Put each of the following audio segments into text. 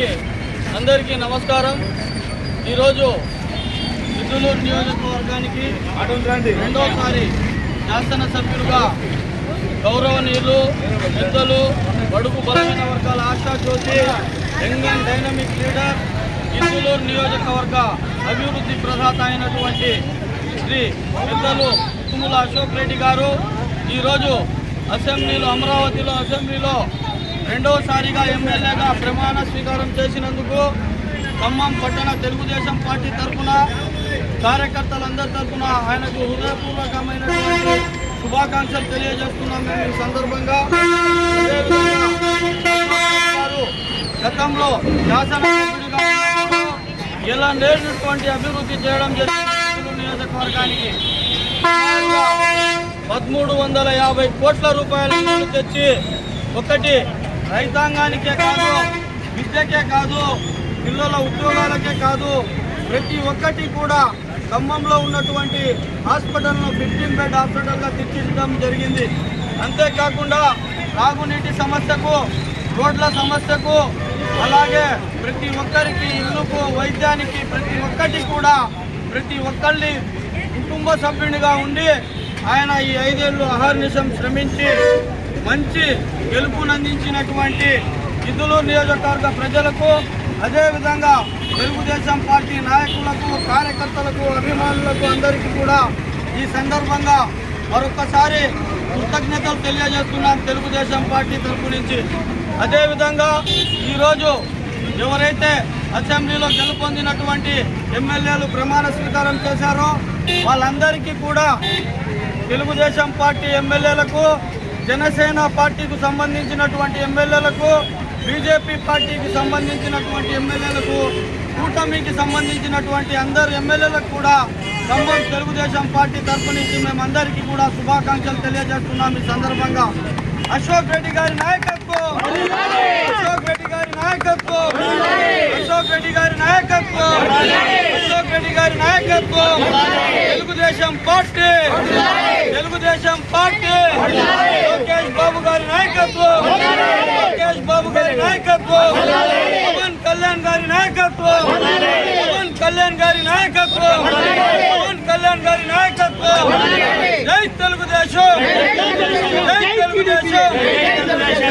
అందరికీ అందరికీ నమస్కారం. ఈరోజు విద్యులూరు నియోజకవర్గానికి రెండోసారి శాసనసభ్యులుగా గౌరవనీయులు పెద్దలు బడుగు బలమైన వర్గాల ఆశా జ్యోతి young and dynamic leader Induluru నియోజకవర్గ అభివృద్ధి ప్రదాత అయినటువంటి శ్రీ పెద్దలు తుమ్ముల అశోక్ రెడ్డి గారు. ఈరోజు అసెంబ్లీలో అమరావతిలో అసెంబ్లీలో రెండవసారిగా ఎమ్మెల్యేగా ప్రమాణ స్వీకారం చేసినందుకు ఖమ్మం పట్టణ తెలుగుదేశం పార్టీ తరఫున కార్యకర్తలందరి తరఫున ఆయనకు హృదయపూర్వకమైన శుభాకాంక్షలు తెలియజేస్తున్నాం మేము ఈ సందర్భంగా. గతంలో శాసనసభ్యుడిగా ఇలా లేనటువంటి అభివృద్ధి చేయడం జరిగింది నియోజకవర్గానికి. పదమూడు వందల యాభై కోట్ల రూపాయల తెచ్చి ఒకటి రైతాంగానికే కాదు విద్యకే కాదు పిల్లల ఉద్యోగాలకే కాదు ప్రతి ఒక్కటి కూడా ఖమ్మంలో ఉన్నటువంటి హాస్పిటల్ను ఫిఫ్టీన్ బెడ్ హాస్పిటల్గా తీర్చిదిద్దడం జరిగింది. అంతేకాకుండా తాగునీటి సమస్యకు రోడ్ల సమస్యకు అలాగే ప్రతి ఒక్కరికి ఇల్లుకు వైద్యానికి ప్రతి ఒక్కటి కూడా ప్రతి ఒక్కరిని కుటుంబ సభ్యునిగా ఉండి ఆయన ఈ ఐదేళ్ళు అహర్నిశం శ్రమించి మంచి గెలుపునందించినటువంటి ఇద్దులూరు నియోజకవర్గ ప్రజలకు అదేవిధంగా తెలుగుదేశం పార్టీ నాయకులకు కార్యకర్తలకు అభిమానులకు అందరికీ కూడా ఈ సందర్భంగా మరొకసారి కృతజ్ఞతలు తెలియజేస్తున్నాం తెలుగుదేశం పార్టీ తరపు నుంచి. అదేవిధంగా ఈరోజు ఎవరైతే అసెంబ్లీలో గెలుపొందినటువంటి ఎమ్మెల్యేలు ప్రమాణ స్వీకారం చేశారో వాళ్ళందరికీ కూడా తెలుగుదేశం పార్టీ ఎమ్మెల్యేలకు జనసేన పార్టీకి సంబంధించినటువంటి ఎమ్మెల్యేలకు బీజేపీ పార్టీకి సంబంధించినటువంటి ఎమ్మెల్యేలకు కూటమికి సంబంధించినటువంటి అందరు ఎమ్మెల్యేలకు కూడా ఖమ్మం తెలుగుదేశం పార్టీ తరఫు నుంచి మేమందరికీ కూడా శుభాకాంక్షలు తెలియజేస్తున్నాం ఈ సందర్భంగా. అశోక్ రెడ్డి గారి నాయకత్వం! అశోక్ రెడ్డి గారి నాయకత్వం! అశోక్ రెడ్డి గారి నాయకత్వం! అశోక్ రెడ్డి గారి నాయకత్వం! తెలుగుదేశం పార్టీ! తెలుగుదేశం పార్టీ. లోకేష్ బాబు గారి నాయకత్వం. లోకేష్ బాబు గారి నాయకత్వం. పవన్ కళ్యాణ్ గారి నాయకత్వం. పవన్ కళ్యాణ్ గారి నాయకత్వం. పవన్ కళ్యాణ్ గారి నాయకత్వం. జై తెలుగుదేశం. జై తెలుగుదేశం.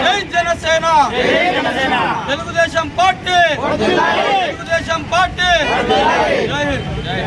జై జనసేన. తెలుగుదేశం పార్టీ. తెలుగుదేశం పార్టీ. జై హింద్.